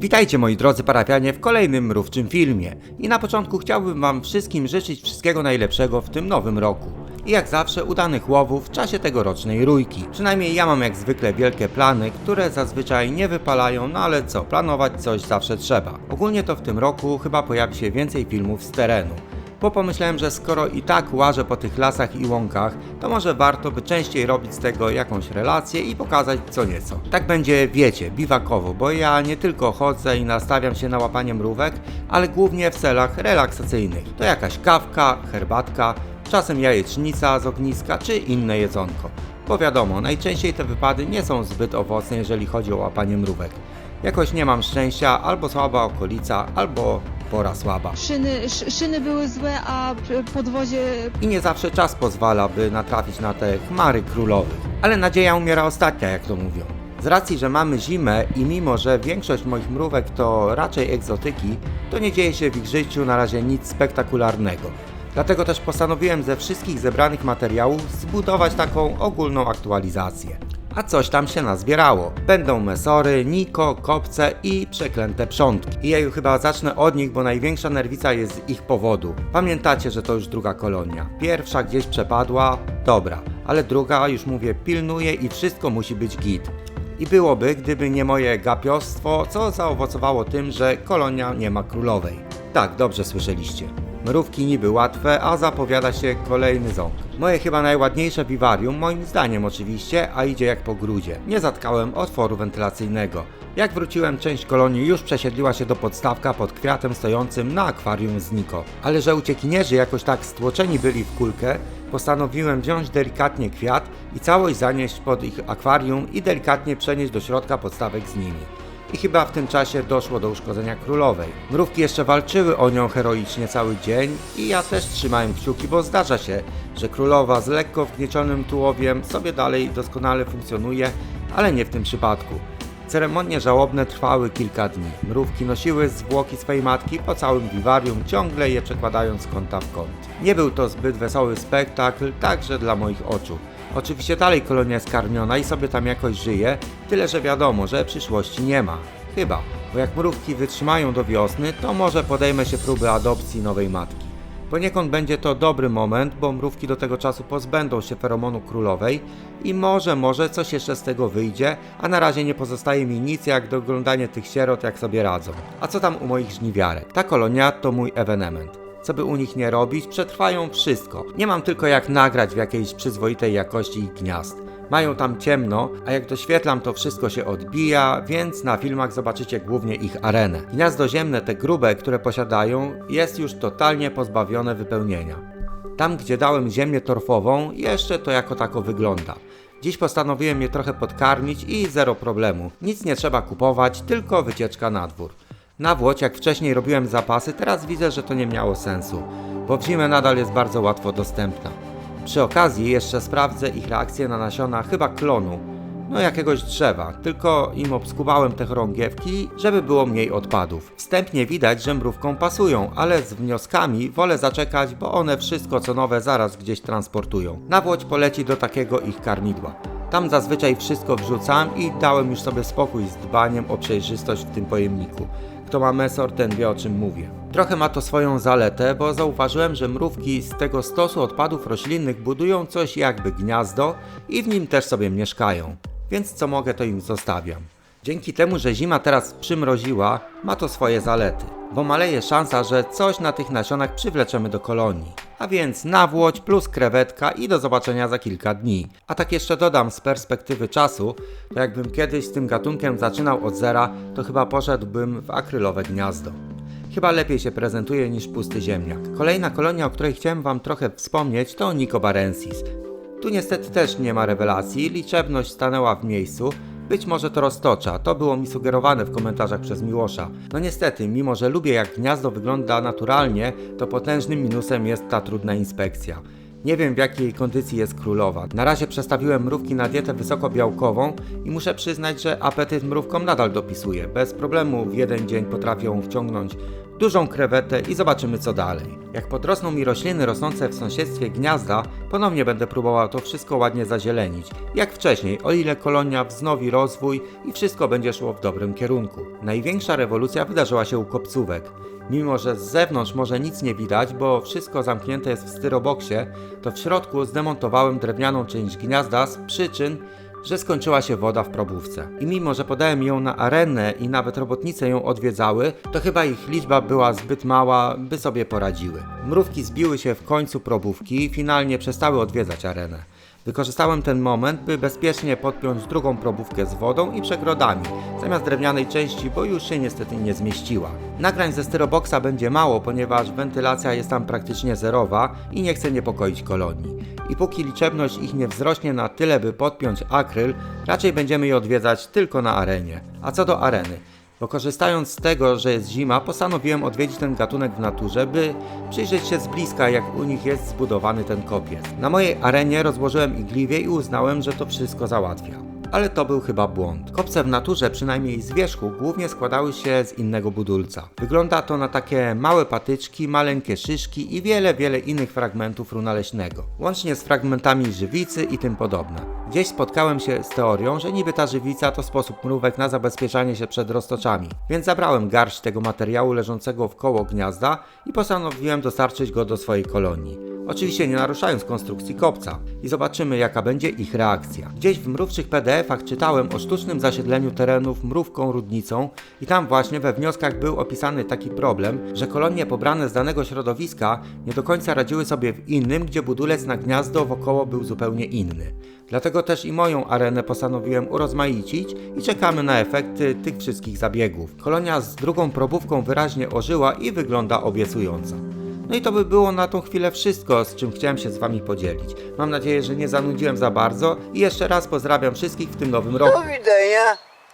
Witajcie moi drodzy parafianie w kolejnym mrówczym filmie. I na początku chciałbym wam wszystkim życzyć wszystkiego najlepszego w tym nowym roku. I jak zawsze udanych łowów w czasie tegorocznej rójki. Przynajmniej ja mam jak zwykle wielkie plany, które zazwyczaj nie wypalają, no ale co, planować coś zawsze trzeba. Ogólnie to w tym roku chyba pojawi się więcej filmów z terenu bo pomyślałem, że skoro i tak łażę po tych lasach i łąkach, to może warto by częściej robić z tego jakąś relację i pokazać co nieco. Tak będzie, wiecie, biwakowo, bo ja nie tylko chodzę i nastawiam się na łapanie mrówek, ale głównie w celach relaksacyjnych. To jakaś kawka, herbatka, czasem jajecznica z ogniska czy inne jedzonko. Bo wiadomo, najczęściej te wypady nie są zbyt owocne, jeżeli chodzi o łapanie mrówek. Jakoś nie mam szczęścia, albo słaba okolica, albo pora słaba. Szyny, sz, szyny były złe, a podwozie I nie zawsze czas pozwala, by natrafić na te chmary królowych. Ale nadzieja umiera ostatnia, jak to mówią. Z racji, że mamy zimę i mimo, że większość moich mrówek to raczej egzotyki, to nie dzieje się w ich życiu na razie nic spektakularnego. Dlatego też postanowiłem ze wszystkich zebranych materiałów zbudować taką ogólną aktualizację. A coś tam się nazbierało. Będą mesory, niko, kopce i przeklęte przątki. I ja już chyba zacznę od nich, bo największa nerwica jest z ich powodu. Pamiętacie, że to już druga kolonia. Pierwsza gdzieś przepadła, dobra, ale druga, już mówię, pilnuje i wszystko musi być git. I byłoby, gdyby nie moje gapiostwo, co zaowocowało tym, że kolonia nie ma królowej. Tak, dobrze słyszeliście. Mrówki niby łatwe, a zapowiada się kolejny ząb. Moje chyba najładniejsze wiwarium, moim zdaniem oczywiście, a idzie jak po grudzie. Nie zatkałem otworu wentylacyjnego. Jak wróciłem, część kolonii już przesiedliła się do podstawka pod kwiatem stojącym na akwarium z Niko. Ale że uciekinierzy jakoś tak stłoczeni byli w kulkę, postanowiłem wziąć delikatnie kwiat i całość zanieść pod ich akwarium i delikatnie przenieść do środka podstawek z nimi. I chyba w tym czasie doszło do uszkodzenia królowej. Mrówki jeszcze walczyły o nią heroicznie cały dzień i ja też trzymałem kciuki, bo zdarza się, że królowa z lekko wgniecionym tułowiem sobie dalej doskonale funkcjonuje, ale nie w tym przypadku. Ceremonie żałobne trwały kilka dni. Mrówki nosiły zwłoki swej matki po całym wiwarium, ciągle je przekładając z kąta w kąt. Nie był to zbyt wesoły spektakl, także dla moich oczu. Oczywiście dalej kolonia jest karmiona i sobie tam jakoś żyje, tyle że wiadomo, że przyszłości nie ma. Chyba, bo jak mrówki wytrzymają do wiosny, to może podejmę się próby adopcji nowej matki. Poniekąd będzie to dobry moment, bo mrówki do tego czasu pozbędą się feromonu królowej i może, może coś jeszcze z tego wyjdzie, a na razie nie pozostaje mi nic jak doglądanie tych sierot, jak sobie radzą. A co tam u moich żniwiarek? Ta kolonia to mój ewenement. Co by u nich nie robić, przetrwają wszystko. Nie mam tylko jak nagrać w jakiejś przyzwoitej jakości ich gniazd. Mają tam ciemno, a jak doświetlam to wszystko się odbija, więc na filmach zobaczycie głównie ich arenę. Gniazdo ziemne, te grube, które posiadają, jest już totalnie pozbawione wypełnienia. Tam, gdzie dałem ziemię torfową, jeszcze to jako tako wygląda. Dziś postanowiłem je trochę podkarmić i zero problemu. Nic nie trzeba kupować, tylko wycieczka na dwór. Na Włoć, jak wcześniej robiłem zapasy, teraz widzę, że to nie miało sensu, bo w zimę nadal jest bardzo łatwo dostępna. Przy okazji jeszcze sprawdzę ich reakcję na nasiona chyba klonu, no jakiegoś drzewa, tylko im obskubałem te chorągiewki, żeby było mniej odpadów. Wstępnie widać, że mrówkom pasują, ale z wnioskami wolę zaczekać, bo one wszystko co nowe zaraz gdzieś transportują. Na Włoć poleci do takiego ich karmidła. Tam zazwyczaj wszystko wrzucam i dałem już sobie spokój z dbaniem o przejrzystość w tym pojemniku. Kto ma mesor, ten wie o czym mówię. Trochę ma to swoją zaletę, bo zauważyłem, że mrówki z tego stosu odpadów roślinnych budują coś jakby gniazdo i w nim też sobie mieszkają. Więc co mogę, to im zostawiam. Dzięki temu, że zima teraz przymroziła, ma to swoje zalety, bo maleje szansa, że coś na tych nasionach przywleczemy do kolonii. A więc nawłoć plus krewetka i do zobaczenia za kilka dni. A tak jeszcze dodam z perspektywy czasu, to jakbym kiedyś z tym gatunkiem zaczynał od zera, to chyba poszedłbym w akrylowe gniazdo. Chyba lepiej się prezentuje niż pusty ziemniak. Kolejna kolonia, o której chciałem Wam trochę wspomnieć, to Nicobarensis. Tu niestety też nie ma rewelacji, liczebność stanęła w miejscu. Być może to roztocza, to było mi sugerowane w komentarzach przez Miłosza. No niestety, mimo że lubię jak gniazdo wygląda naturalnie, to potężnym minusem jest ta trudna inspekcja. Nie wiem w jakiej kondycji jest królowa. Na razie przestawiłem mrówki na dietę wysokobiałkową i muszę przyznać, że apetyt mrówkom nadal dopisuje. Bez problemu w jeden dzień potrafią wciągnąć dużą krewetę i zobaczymy co dalej. Jak podrosną mi rośliny rosnące w sąsiedztwie gniazda, ponownie będę próbował to wszystko ładnie zazielenić. Jak wcześniej, o ile kolonia wznowi rozwój i wszystko będzie szło w dobrym kierunku. Największa rewolucja wydarzyła się u kopcówek. Mimo, że z zewnątrz może nic nie widać, bo wszystko zamknięte jest w styroboksie, to w środku zdemontowałem drewnianą część gniazda z przyczyn, że skończyła się woda w probówce. I mimo, że podałem ją na arenę i nawet robotnice ją odwiedzały, to chyba ich liczba była zbyt mała, by sobie poradziły. Mrówki zbiły się w końcu probówki i finalnie przestały odwiedzać arenę. Wykorzystałem ten moment, by bezpiecznie podpiąć drugą probówkę z wodą i przegrodami, zamiast drewnianej części, bo już się niestety nie zmieściła. Nagrań ze styroboksa będzie mało, ponieważ wentylacja jest tam praktycznie zerowa i nie chcę niepokoić kolonii. I póki liczebność ich nie wzrośnie na tyle, by podpiąć akryl, raczej będziemy je odwiedzać tylko na arenie. A co do areny? Bo korzystając z tego, że jest zima, postanowiłem odwiedzić ten gatunek w naturze, by przyjrzeć się z bliska, jak u nich jest zbudowany ten kopiec. Na mojej arenie rozłożyłem igliwie i uznałem, że to wszystko załatwia. Ale to był chyba błąd. Kopce w naturze, przynajmniej z wierzchu, głównie składały się z innego budulca. Wygląda to na takie małe patyczki, maleńkie szyszki i wiele, wiele innych fragmentów runa leśnego. Łącznie z fragmentami żywicy i tym podobne. Gdzieś spotkałem się z teorią, że niby ta żywica to sposób mrówek na zabezpieczanie się przed roztoczami, więc zabrałem garść tego materiału leżącego w koło gniazda i postanowiłem dostarczyć go do swojej kolonii. Oczywiście nie naruszając konstrukcji kopca i zobaczymy jaka będzie ich reakcja. Gdzieś w mrówczych PDF-ach czytałem o sztucznym zasiedleniu terenów mrówką rudnicą i tam właśnie we wnioskach był opisany taki problem, że kolonie pobrane z danego środowiska nie do końca radziły sobie w innym, gdzie budulec na gniazdo wokoło był zupełnie inny. Dlatego też i moją arenę postanowiłem urozmaicić i czekamy na efekty tych wszystkich zabiegów. Kolonia z drugą probówką wyraźnie ożyła i wygląda obiecująco. No i to by było na tą chwilę wszystko, z czym chciałem się z Wami podzielić. Mam nadzieję, że nie zanudziłem za bardzo i jeszcze raz pozdrawiam wszystkich w tym nowym roku. Do widzenia.